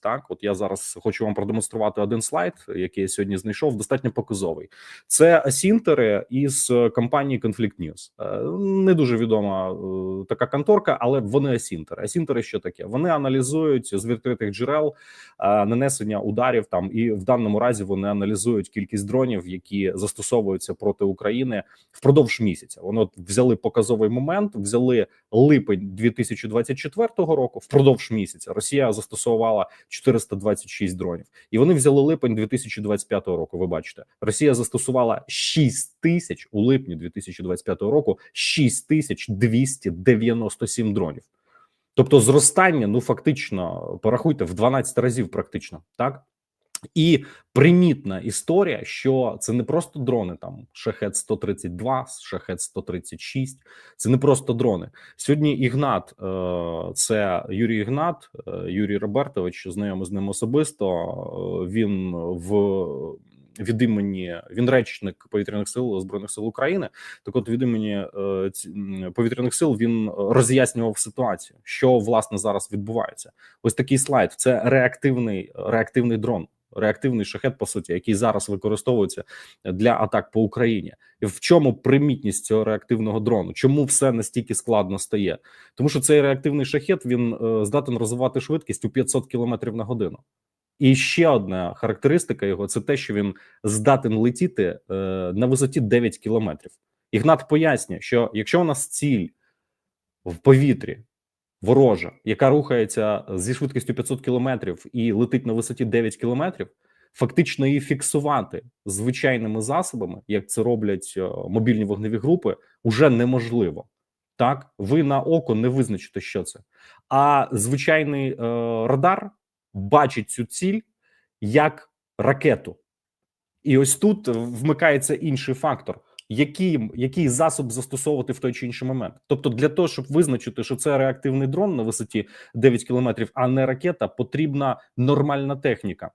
Так, от я зараз хочу вам продемонструвати один слайд, який я сьогодні знайшов. Достатньо показовий. Це асінтери із е, компанії Conflict News. Е, Не дуже відома е, така конторка, але вони асінтери. Асінтери що таке? Вони аналізують з відкритих джерел нанесення ударів там, і в даному разі вони аналізують кількість дронів, які застосовуються проти України впродовж місяця. Вони от взяли показовий момент, взяли липень 2024 року. Впродовж місяця Росія застосувала 426 дронів, і вони взяли липень 2025 року. Ви бачите, Росія застосувала 6 тисяч у липні 2025 року. 6297 дронів. Тобто зростання, ну фактично, порахуйте в 12 разів, практично так. І примітна історія, що це не просто дрони, там шахет 132 шахет 136 Це не просто дрони. Сьогодні Ігнат, е, це Юрій Ігнат, е, Юрій Робертович, знайомий з ним особисто. е, Він в від імені він речник повітряних сил збройних сил України. Так, от від імені повітряних сил він роз'яснював ситуацію, що власне зараз відбувається. Ось такий слайд. Це реактивний реактивний дрон. Реактивний шахет, по суті, який зараз використовується для атак по Україні, і в чому примітність цього реактивного дрону? Чому все настільки складно стає? Тому що цей реактивний шахет він е, здатен розвивати швидкість у 500 км на годину. І ще одна характеристика його це те, що він здатен летіти е, на висоті 9 кілометрів. Ігнат пояснює, що якщо у нас ціль в повітрі ворожа, яка рухається зі швидкістю 500 кілометрів і летить на висоті 9 кілометрів, фактично її фіксувати звичайними засобами, як це роблять е, мобільні вогневі групи, уже неможливо. Так, ви на око не визначите, що це. А звичайний е, радар бачить цю ціль як ракету. І ось тут вмикається інший фактор. Який, який засоб застосовувати в той чи інший момент? Тобто, для того, щоб визначити, що це реактивний дрон на висоті 9 кілометрів, а не ракета, потрібна нормальна техніка,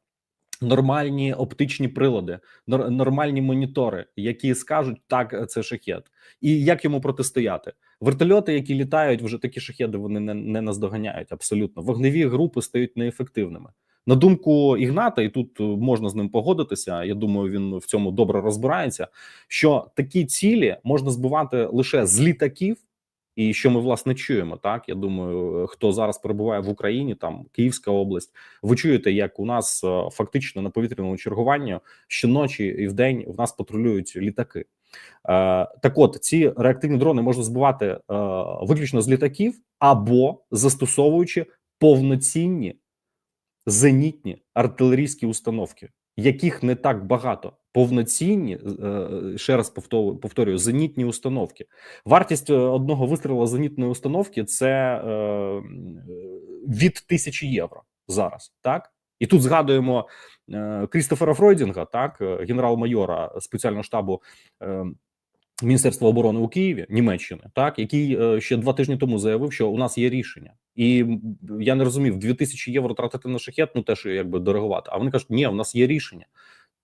нормальні оптичні прилади, нор- нормальні монітори, які скажуть так, це шахет, і як йому протистояти. Вертольоти, які літають, вже такі шахеди вони не, не наздоганяють абсолютно. Вогневі групи стають неефективними. На думку Ігната, і тут е, можна з ним погодитися. Я думаю, він в цьому добре розбирається. Що такі цілі можна збивати лише з літаків, і що ми власне чуємо. Так я думаю, хто зараз перебуває в Україні, там Київська область, ви чуєте, як у нас е, фактично на повітряному чергуванні щоночі і вдень в нас патрулюють літаки. Е, так, от ці реактивні дрони можна збивати е, виключно з літаків або застосовуючи повноцінні зенітні артилерійські установки, яких не так багато. Повноцінні е, ще раз повторю, повторюю, зенітні установки. Вартість е, одного вистрілу зенітної установки це е, від тисячі євро зараз. Так і тут згадуємо е, Крістофера Фройдінга, так е, генерал-майора спеціального штабу. Міністерства оборони у Києві Німеччини, так який е, ще два тижні тому заявив, що у нас є рішення, і я не розумів 2000 євро тратити на шахет, ну теж якби дорогувати. А вони кажуть, ні, у нас є рішення.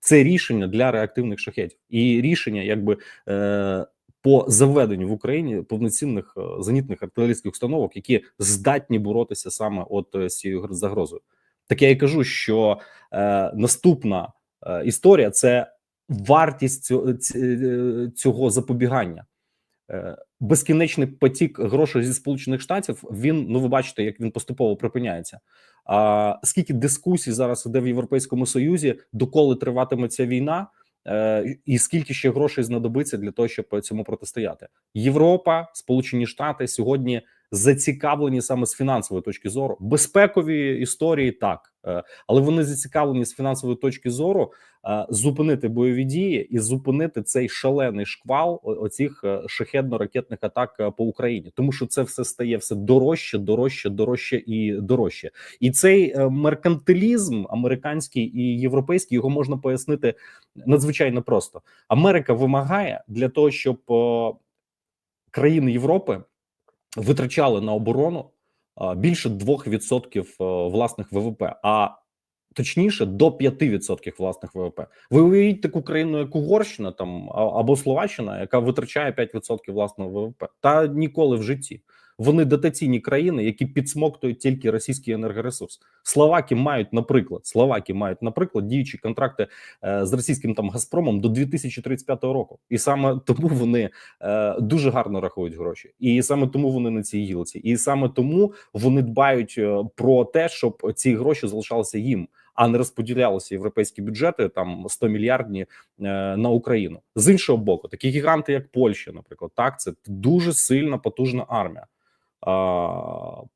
Це рішення для реактивних шахетів, і рішення, якби е, по заведенню в Україні повноцінних е, зенітних артилерійських установок, які здатні боротися саме от е, з цією загрозою. Так я і кажу, що е, наступна е, історія це вартість цього, цього запобігання. Е, Безкінечний потік грошей зі сполучених штатів. Він ну ви бачите, як він поступово припиняється. А скільки дискусій зараз іде в Європейському Союзі, доколи триватиме ця війна, е, і скільки ще грошей знадобиться для того, щоб цьому протистояти? Європа, Сполучені Штати сьогодні зацікавлені саме з фінансової точки зору. Безпекові історії так, е, але вони зацікавлені з фінансової точки зору е, зупинити бойові дії і зупинити цей шалений шквал оцих е, шахедно-ракетних атак по Україні, тому що це все стає все дорожче, дорожче, дорожче і дорожче. І цей меркантилізм американський і європейський його можна пояснити надзвичайно просто. Америка вимагає для того, щоб країни Європи витрачали на оборону більше 2% е, власних ВВП, а точніше до 5% власних ВВП. Ви уявіть таку країну, як Угорщина там або Словаччина, яка витрачає 5% власного ВВП, та ніколи в житті. Вони дотаційні країни, які підсмоктують тільки російський енергоресурс. Словаки мають, наприклад, словаки мають, наприклад, діючі контракти е, з російським там Газпромом до 2035 року, і саме тому вони е, дуже гарно рахують гроші, і саме тому вони на цій гілці, і саме тому вони дбають е, про те, щоб ці гроші залишалися їм. А не розподілялися європейські бюджети там 100 мільярдні е, на Україну з іншого боку, такі гіганти, як Польща, наприклад, так це дуже сильна потужна армія.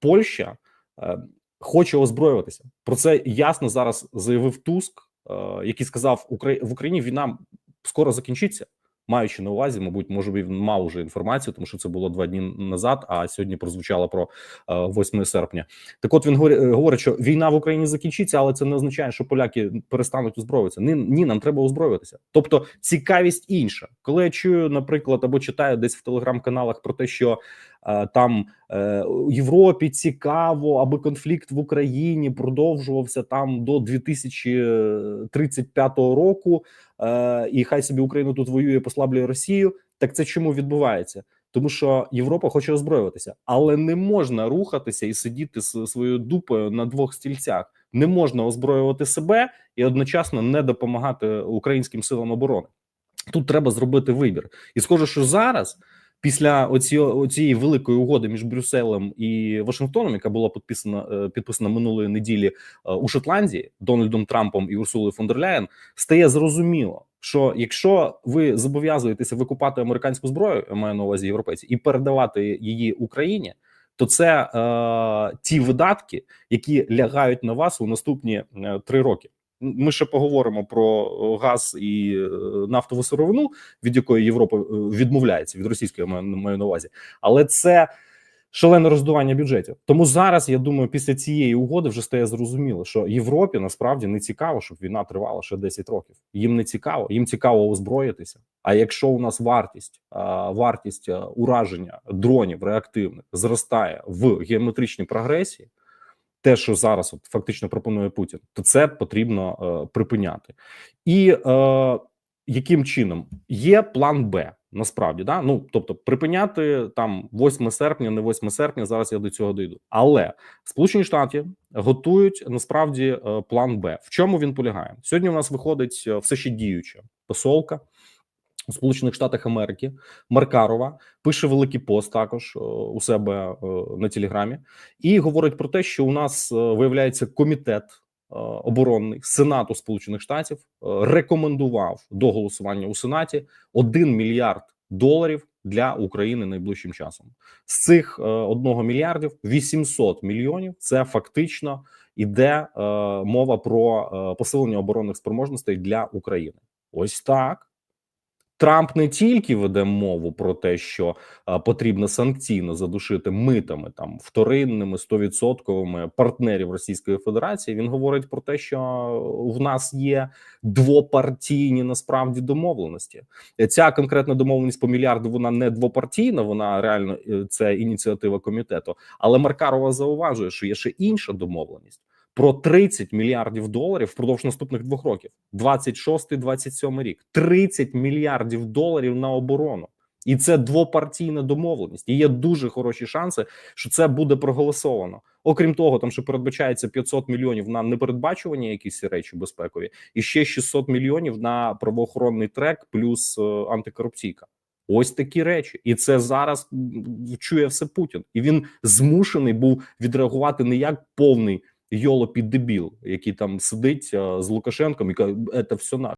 Польща е, хоче озброюватися. Про це ясно зараз заявив Туск, е, який сказав, в Україні війна скоро закінчиться. Маючи на увазі, мабуть, може він мав уже інформацію, тому що це було два дні назад. А сьогодні прозвучало про е, 8 серпня. Так, от він говорить, е, що війна в Україні закінчиться, але це не означає, що поляки перестануть озброюватися. Ні, ні, нам треба озброюватися. Тобто цікавість інша. Коли я чую, наприклад, або читаю десь в телеграм-каналах про те, що е, там е, Європі цікаво, аби конфлікт в Україні продовжувався там до 2035 року, е, і хай собі Україна тут воює, послаблює Росію. Так це чому відбувається? Тому що Європа хоче озброюватися, але не можна рухатися і сидіти з своєю дупою на двох стільцях. Не можна озброювати себе і одночасно не допомагати українським силам оборони. Тут треба зробити вибір, і схоже, що зараз, після оці, оцієї великої угоди між Брюсселем і Вашингтоном, яка була підписана е, підписана минулої неділі е, у Шотландії Дональдом Трампом і Урсулою фон дер Ляєн, стає зрозуміло, що якщо ви зобов'язуєтеся викупати американську зброю, я маю на увазі європейці, і передавати її Україні. То це е, ті видатки, які лягають на вас у наступні е, три роки. Ми ще поговоримо про газ і е, нафтову сировину, від якої Європа е, відмовляється від російської я маю, на увазі, але це шалене роздування бюджетів. Тому зараз я думаю, після цієї угоди вже стає зрозуміло, що Європі насправді не цікаво, щоб війна тривала ще 10 років. Їм не цікаво, їм цікаво озброїтися. А якщо у нас вартість вартість ураження дронів реактивних зростає в геометричній прогресії те, що зараз от фактично пропонує Путін, то це потрібно е, припиняти. І е, яким чином є план Б? Насправді, да, ну тобто припиняти там 8 серпня, не 8 серпня. Зараз я до цього дійду. Але Сполучені Штати готують насправді е, план Б. В чому він полягає? Сьогодні? У нас виходить е, все ще діюча посолка у Сполучених Штатах Америки Маркарова пише великий пост також е, у себе е, на телеграмі і говорить про те, що у нас е, виявляється комітет оборонний Сенату Сполучених Штатів рекомендував до голосування у Сенаті 1 мільярд доларів для України найближчим часом. З цих е, 1 мільярдів 800 мільйонів це фактично іде мова про посилення оборонних спроможностей для України. Ось так. Трамп не тільки веде мову про те, що а, потрібно санкційно задушити митами там вторинними стовідсотковими партнерів Російської Федерації. Він говорить про те, що в нас є двопартійні насправді домовленості. Ця конкретна домовленість по мільярду вона не двопартійна, вона реально е, це ініціатива комітету. Але Маркарова зауважує, що є ще інша домовленість про 30 мільярдів доларів впродовж наступних двох років: 26-27 рік. 30 мільярдів доларів на оборону. І це двопартійна домовленість. І є дуже хороші шанси, що це буде проголосовано. Окрім того, там ще передбачається 500 мільйонів на непередбачувані якісь речі безпекові, і ще 600 мільйонів на правоохоронний трек, плюс е, антикорупційка. Ось такі речі, і це зараз чує все Путін, і він змушений був відреагувати не як повний йолопі дебіл, який там сидить з Лукашенком і каже, це все наше.